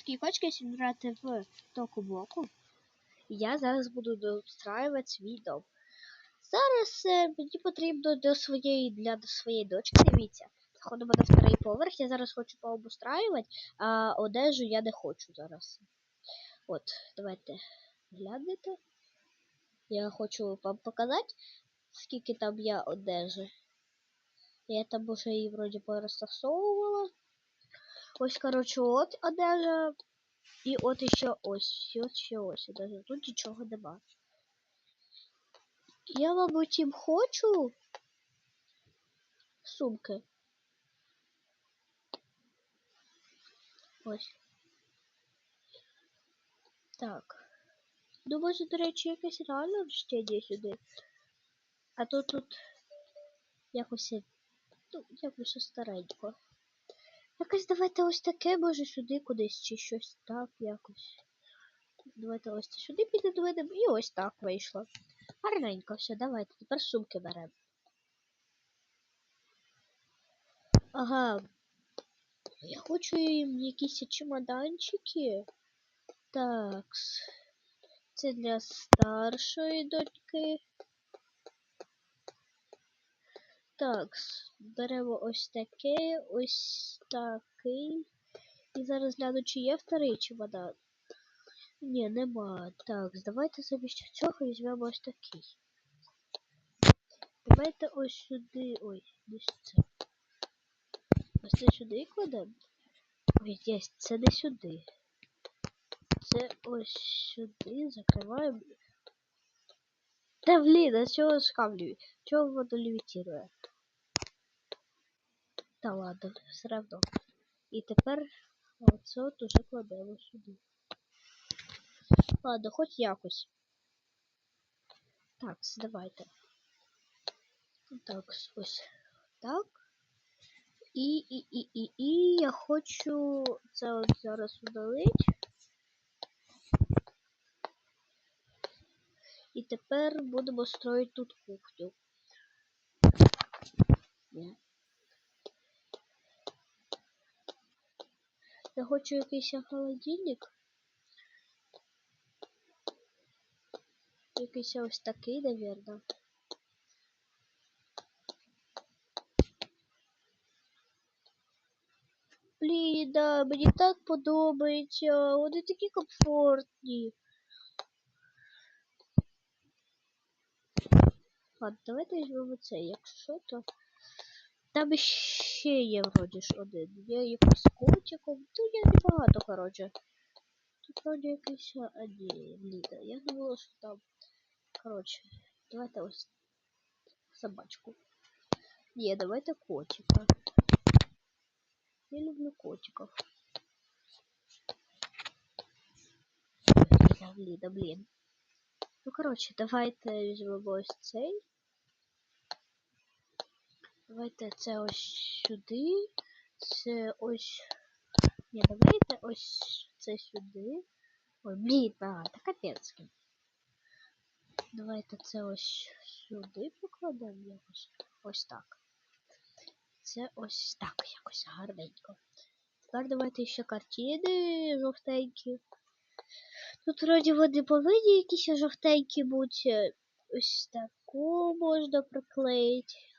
Такі хочеш зібрати в току блоку. Я зараз буду достраювати свій дом. Зараз е, мені потрібно до своєї для до своєї дочки. Дивіться. Заходимо на вторий поверх. Я зараз хочу пообустраювати, а одежу я не хочу зараз. От, давайте глянете. Я хочу вам показати, скільки там я одежі. Я там уже її вроді порозтасовувала. Ось, коротше, от одежа. І от іще ось, і от ще ось одежа. Тут нічого нема. Я, мабуть, їм хочу сумки. Ось. Так. Ну, може, до речі, якесь реально чтення сюди. А то тут якось, ну, якось старенько. Якось давайте ось таке, може, сюди кудись, чи щось так якось. Давайте ось сюди підведемо і ось так вийшло. Гарненько, все, давайте. Тепер сумки беремо. Ага. Я хочу їм якісь чемоданчики. Так. Це для старшої дочки. Так, беремо ось таке, ось такий. І зараз гляну, чи є вторий чемодан. Ні, нема. Так, давайте замість цього візьмемо ось такий. Давайте ось сюди. Ой, десь це. Ось це сюди кладемо. Ой, є, це не сюди. Це ось сюди закриваємо. Та блін, а чого скамлює? Чого воно левітирує? Та ладно, все равно. І тепер оце от уже кладемо сюди. Ладно, хоч якось. Так, давайте. Так, ось так. І, і, і, і, і я хочу це от зараз удалити. І тепер будемо строїти тут кухню. Я хочу якийсь холодильник. Якийсь ось такий, навірно. Блін, да, мені так подобається. Вони такі комфортні. Ладно, давайте візьмемо це. Якщо то. Там ще є вроді ж один. Є якийсь котиком. Ну я небагато, коротше. Тут вроді якийсь. А ні, блін, я думала, що там. Коротше, давайте ось собачку. Ні, давайте котика. Я люблю котиков. Я, блін, да блін. Ну, коротше, давайте візьмемо ось цей. Давайте це ось сюди. Це ось. Ні, давайте ось це сюди. Ой, блін, а, та капецьки. Давайте це ось сюди покладемо якось. Ось так. Це ось так якось гарненько. Тепер давайте ще картини жовтенькі. Тут вроді вони повинні якісь жовтенькі бути. Ось таку можна приклеїти.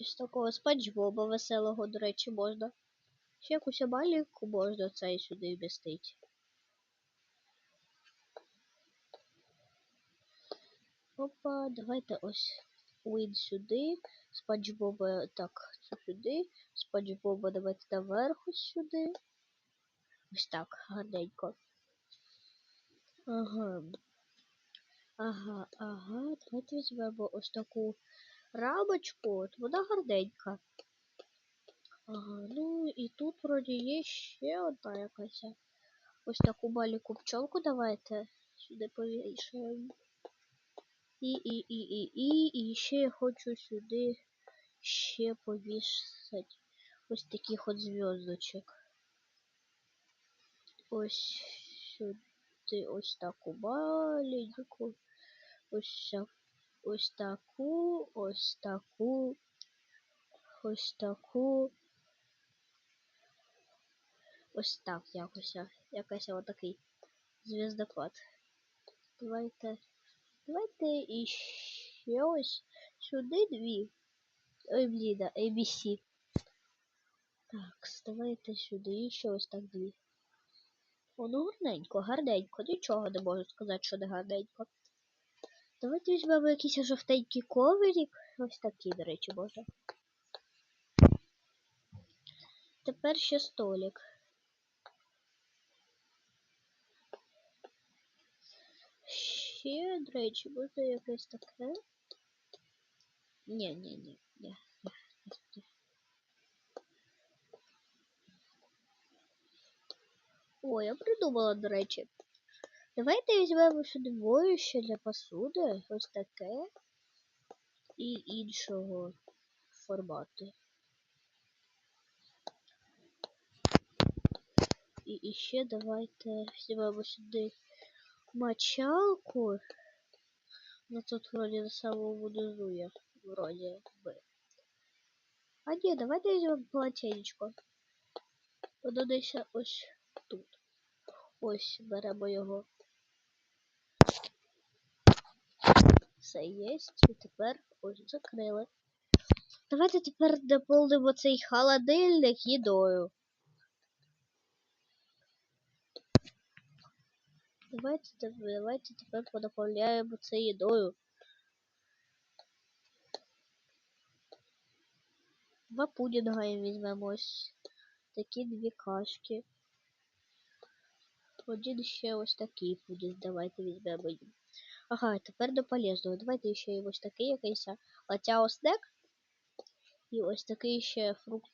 Ось такого спанч Боба веселого, до речі, можна. Ще якусь маліку можна цей сюди вмістити. Опа, давайте ось Уін сюди. Спанч Боба так, сюди. Спанч Боба давайте наверх сюди. Ось так, гарненько. Ага. Ага, ага. Давайте візьмемо ось таку рамочку. От вона гарненька. Ага, ну і тут вроді є ще одна якась. Ось таку маленьку пчелку давайте сюди повішаємо. І, і, і, і, і, і ще я хочу сюди ще повісити ось таких от зв'язочок. Ось сюди ось таку маленьку. Ось, ось таку, ось таку. ось таку. Ось так якось. Якось отакий зв'язкопад. Давайте. Давайте іще ось сюди дві. Ой, блін, ABC. Так, давайте сюди ще ось так дві. О, ну гарненько, гарненько. Нічого не можу сказати, що не гарненько. Давайте візьмемо якийсь жовтенький коврик. Ось такий, до речі, можна. Тепер ще столик. Ще, до речі, буде якесь таке. Ні, ні, ні, ні. О, я придумала, до речі. Давайте візьмемо сюди воюще для посуди, ось таке. І іншого формату. І, і ще давайте візьмемо сюди мочалку. Ну тут вроде на самому низу я, вроде бы. А ні, давайте візьмемо полотенечко. Воно десь ось тут. Ось беремо його. Все є. І тепер ось закрили. Давайте тепер доповнимо цей холодильник їдою. Давайте, давайте тепер подоповняємо це їдою. Два пудінга і візьмемо ось такі дві кашки. Один ще ось такий пудінг. Давайте візьмемо. Ага, тепер до полезного. Давайте ще й ось такий якийсь латяо снек. І ось такий ще фрукт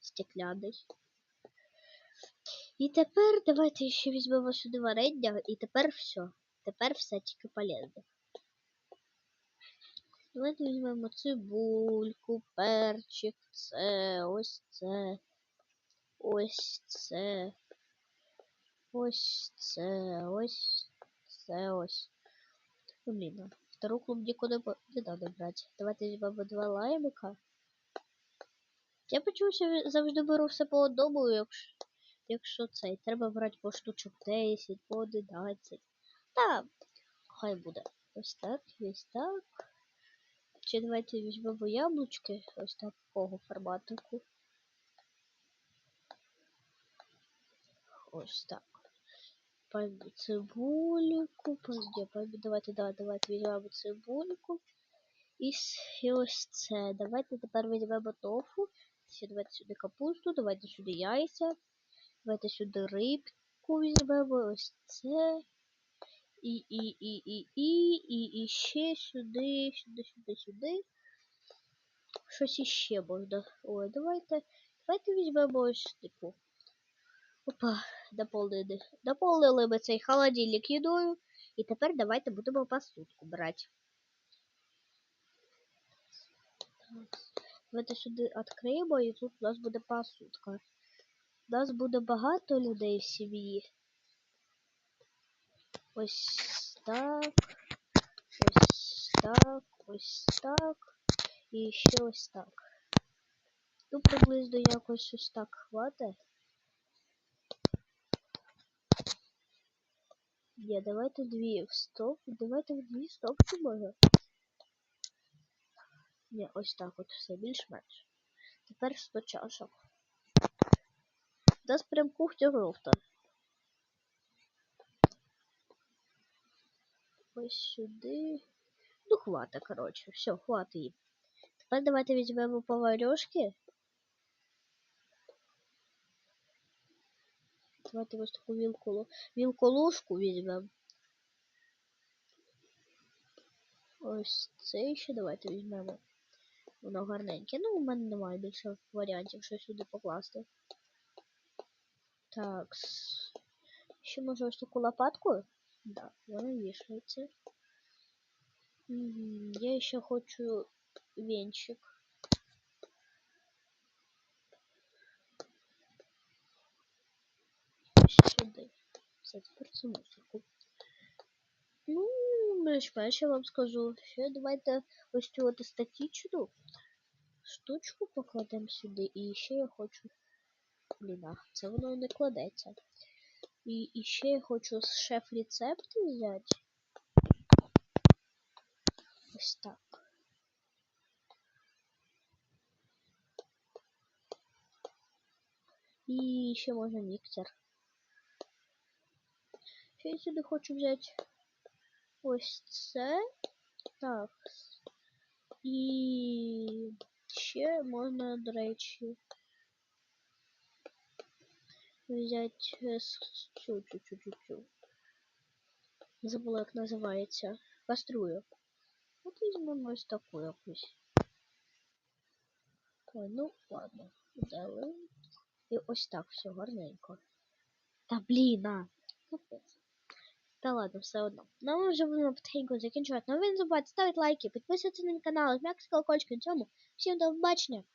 стекляний. І тепер давайте ще візьмемо сюди варення, і тепер все. Тепер все тільки полезне. Давайте візьмемо цибульку, перчик, це, ось це, ось це, ось це, ось це, ось. Ну, блін, а втору клубнику не, надо брати. Давайте візьмемо два лаймика. Я почув, завжди беру все по одному, якщо, якщо цей. Треба брати по штучок 10, по 11. Та, хай буде. Ось так, ось так. Чи давайте візьмемо яблучки ось такого форматику. Ось так. Пойму цибульку. Давайте, да, давайте візьмемо цибульку. І, і. Давайте тепер візьмемо тофу. Давайте сюди капусту, давайте сюди яйця. Давайте сюди рибку візьмемо. Ось це. І, і, і, і, і, і, і ще сюди, сюди, сюди, сюди. Щось іще можна. Ой, давайте. Давайте візьмемо ось типу. Опа, доповнили. Доповнили ми цей холодильник їдою. І тепер давайте будемо посудку брати. Давайте сюди відкриємо і тут у нас буде посудка. У нас буде багато людей в сім'ї. Ось так. Ось так. Ось так. І ще ось так. Ну, приблизно якось ось так хватить. Ні, давайте дві в стоп. Давайте в дві стопки може. Ні, ось так от все більш-менш. Тепер 100 чашок. У прям кухня жовта. Ось сюди. Ну, хвата, коротше. Все, хватить їм. Тепер давайте візьмемо поварьошки. Давайте ось таку вілку, вілколушку візьмемо. Ось це ще давайте візьмемо. Воно гарненьке. Ну, у мене немає більше варіантів, що сюди покласти. Так. Ще може ось таку лопатку? Да, вона вішається. Я ще хочу венчик. Сюди. Все, тепер цю мусорку. Ну, більш-менш я вам скажу. Ще давайте ось цю от статічну штучку покладемо сюди, і ще я хочу. Блін, ах, це воно не кладеться. І, і ще я хочу з шеф рецепти взяти. Ось так. І ще можна міксер. Ще я сюди хочу взяти ось це. Так. І ще можна, до речі, взяти е, цю цю цю цю цю. Забула, як називається. Каструю. От візьмемо ось таку якусь. Ой, ну ладно. Взяли. І ось так все гарненько. Та блін, а. Капець. Та ладно, все одно. Ну ми вже будемо потихеньку закінчувати. Ну ви забувайте ставити лайки, підписуватися на канал, змяк колокольчик колокольчиком. цьому. Всім до побачення.